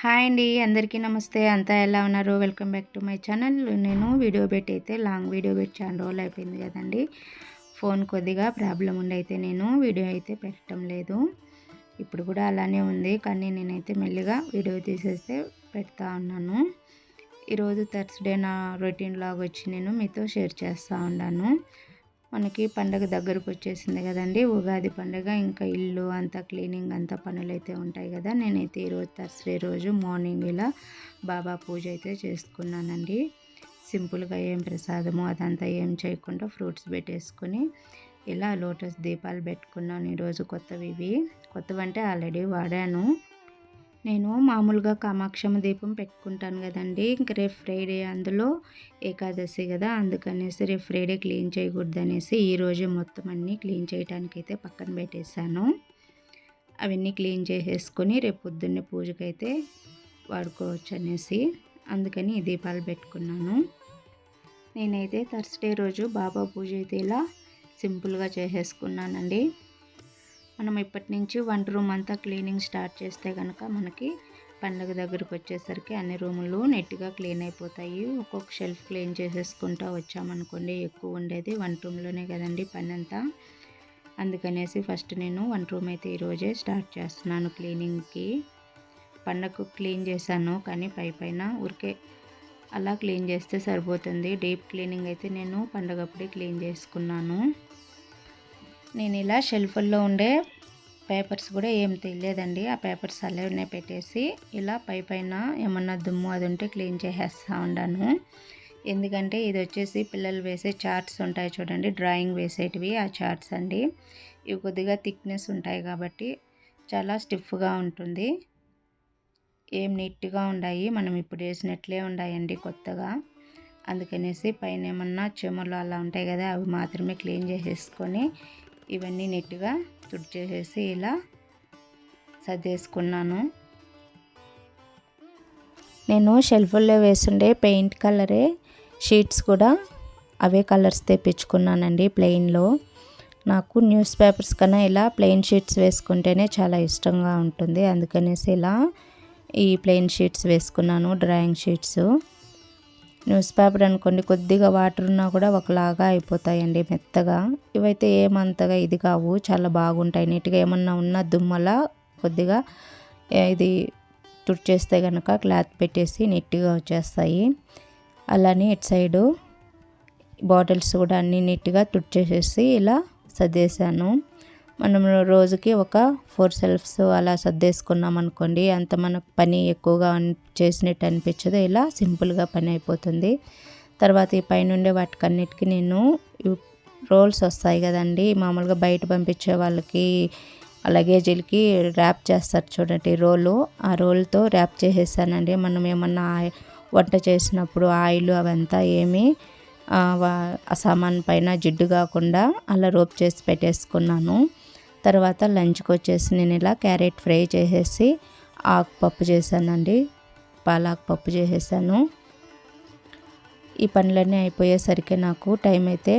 Hi అండి అందరికీ నమస్తే. అంతా ఎలా ఉన్నారు? Welcome back to my channel. నేను వీడియో పెట్టి అయితే లాంగ్ వీడియో పెట్టి చాలా రోజులు అయిపోయింది కదండి. ఫోన్ కొద్దిగా ప్రాబ్లం ఉండి అయితే నేను వీడియో అయితే పెట్టడం లేదు. ఇప్పుడు కూడా అలానే ఉంది కానీ నేనైతే మెల్లిగా వీడియో తీసేస్తే పెడతా ఉన్నాను. ఈరోజు థర్స్డే నా రొటీన్ లాగ్ వచ్చి నేను మీతో షేర్ చేస్తూ ఉన్నాను. మనకి పండగ దగ్గరకు వచ్చేసింది కదండి. ఉగాది పండగ ఇంకా ఇల్లు అంతా క్లీనింగ్ అంతా పనులు అయితే ఉంటాయి కదా. నేనైతే ఈరోజు థర్స్డే రోజు మార్నింగ్ ఇలా బాబా పూజ అయితే చేసుకున్నానండి. సింపుల్గా ఏం ప్రసాదము అదంతా ఏం చేయకుండా ఫ్రూట్స్ పెట్టేసుకొని ఇలా లోటస్ దీపాలు పెట్టుకున్నాను ఈరోజు కొత్తవి ఇవి కొత్తవంటే ఆల్రెడీ వాడాను. నేను మామూలుగా కామాక్షమ్మ దీపం పెట్టుకుంటాను కదండి. ఇంక రేపు ఫ్రైడే అందులో ఏకాదశి కదా అందుకనేసి రేపు ఫ్రైడే క్లీన్ చేయకూడదు అనేసి ఈరోజు మొత్తం అన్నీ క్లీన్ చేయడానికి అయితే పక్కన పెట్టేశాను. అవన్నీ క్లీన్ చేసేసుకొని రేపు పొద్దున్నే పూజకైతే వాడుకోవచ్చు అనేసి అందుకని ఈ దీపాలు పెట్టుకున్నాను. నేనైతే థర్స్డే రోజు బాబా పూజ అయితే ఇలా సింపుల్గా చేసేసుకున్నానండి. మనం ఇప్పటి నుంచి వంట రూమ్ అంతా క్లీనింగ్ స్టార్ట్ చేస్తే కనుక మనకి పండగ దగ్గరకు వచ్చేసరికి అన్ని రూములు నెట్గా క్లీన్ అయిపోతాయి. ఒక్కొక్క షెల్ఫ్ క్లీన్ చేసేసుకుంటా వచ్చామనుకోండి ఎక్కువ ఉండేది వంట రూమ్లోనే కదండి పని అంతా అందుకనేసి ఫస్ట్ నేను వంట రూమ్ అయితే ఈరోజే స్టార్ట్ చేస్తున్నాను క్లీనింగ్కి. పండగకు క్లీన్ చేశాను కానీ పై పైన ఊరికే అలా క్లీన్ చేస్తే సరిపోతుంది. డీప్ క్లీనింగ్ అయితే నేను పండగప్పుడే క్లీన్ చేసుకున్నాను. నేను ఇలా షెల్ఫుల్లో ఉండే పేపర్స్ కూడా ఏం తెలియదండి ఆ పేపర్స్ అలానే పెట్టేసి ఇలా పై పైన ఏమన్నా దుమ్ము అది ఉంటే క్లీన్ చేసేస్తూ ఉన్నాను ఎందుకంటే ఇది వచ్చేసి పిల్లలు వేసే చార్ట్స్ ఉంటాయి చూడండి డ్రాయింగ్ వేసేటివి ఆ చార్ట్స్ అండి. ఇవి కొద్దిగా థిక్నెస్ ఉంటాయి కాబట్టి చాలా స్టిఫ్గా ఉంటుంది. ఏం నీట్గా ఉన్నాయి మనం ఇప్పుడు వేసినట్లే ఉన్నాయండి కొత్తగా. అందుకనేసి పైన ఏమన్నా చెమలు అలా ఉంటాయి కదా అవి మాత్రమే క్లీన్ చేసేసుకొని ఇవన్నీ నీట్గా తుడిచేసేసి ఇలా సర్దేసుకున్నాను. నేను షెల్ఫ్లో వేసుండే పెయింట్ కలరే షీట్స్ కూడా అవే కలర్స్ తెప్పించుకున్నానండి ప్లెయిన్లో. నాకు న్యూస్ పేపర్స్ కన్నా ఇలా ప్లెయిన్ షీట్స్ వేసుకుంటేనే చాలా ఇష్టంగా ఉంటుంది. అందుకనేసి ఇలా ఈ ప్లెయిన్ షీట్స్ వేసుకున్నాను డ్రాయింగ్ షీట్స్. న్యూస్ పేపర్ అనుకోండి కొద్దిగా వాటర్ ఉన్నా కూడా ఒకలాగా అయిపోతాయండి మెత్తగా. ఇవైతే ఏమంతగా ఇది కావు చాలా బాగుంటాయి. నీట్గా ఏమన్నా ఉన్నా దుమ్మల కొద్దిగా ఇది తుడిచేస్తే కనుక క్లాత్ పెట్టేసి నీట్గా వచ్చేస్తాయి. అలానే ఇటు సైడు బాటిల్స్ కూడా అన్నీ నీట్గా తుడిచేసేసి ఇలా సర్దేశాను. మనం రోజుకి ఒక ఫోర్ సెల్ఫ్స్ అలా సర్దేసుకున్నాం అనుకోండి అంత మనకు పని ఎక్కువగా చేసినట్టు అనిపించదు. ఇలా సింపుల్గా పని అయిపోతుంది. తర్వాత ఈ పైనుండే వాటికన్నిటికీ నేను రోల్స్ వస్తాయి కదండి మామూలుగా బయట పంపించే వాళ్ళకి లగేజీలకి ర్యాప్ చేస్తారు చూడండి రోలు. ఆ రోల్తో ర్యాప్ చేసేసానండి. మనం ఏమన్నా వంట చేసినప్పుడు ఆయిల్ అవంతా ఏమి ఆ సామాన్ పైన జిడ్డు కాకుండా అలా రోప్ చేసి పెట్టేసుకున్నాను. తర్వాత లంచ్కి వచ్చేసి నేను ఇలా క్యారెట్ ఫ్రై చేసేసి ఆకు పప్పు చేశానండి. పాలాకు పప్పు చేసేసాను. ఈ పనులన్నీ అయిపోయేసరికి నాకు టైం అయితే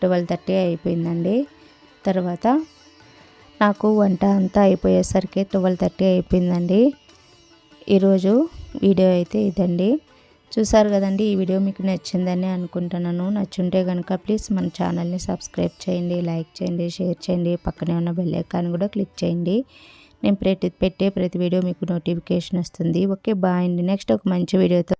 ట్వెల్వ్ థర్టీ అయిపోయిందండి. తర్వాత నాకు వంట అంతా అయిపోయేసరికి ట్వెల్వ్ థర్టీ అయిపోయిందండి. ఈరోజు వీడియో అయితే ఇదండి. చూసారు కదండి ఈ వీడియో మీకు నచ్చిందని అనుకుంటున్నాను. నచ్చుంటే కనుక ప్లీజ్ మన ఛానల్ని సబ్స్క్రైబ్ చేయండి లైక్ చేయండి షేర్ చేయండి. పక్కనే ఉన్న బెల్ ఐకాన్ కూడా క్లిక్ చేయండి. నేను ప్రతి పెట్టే ప్రతి వీడియో మీకు నోటిఫికేషన్ వస్తుంది. ఓకే బాయ్ అండి. నెక్స్ట్ ఒక మంచి వీడియోతో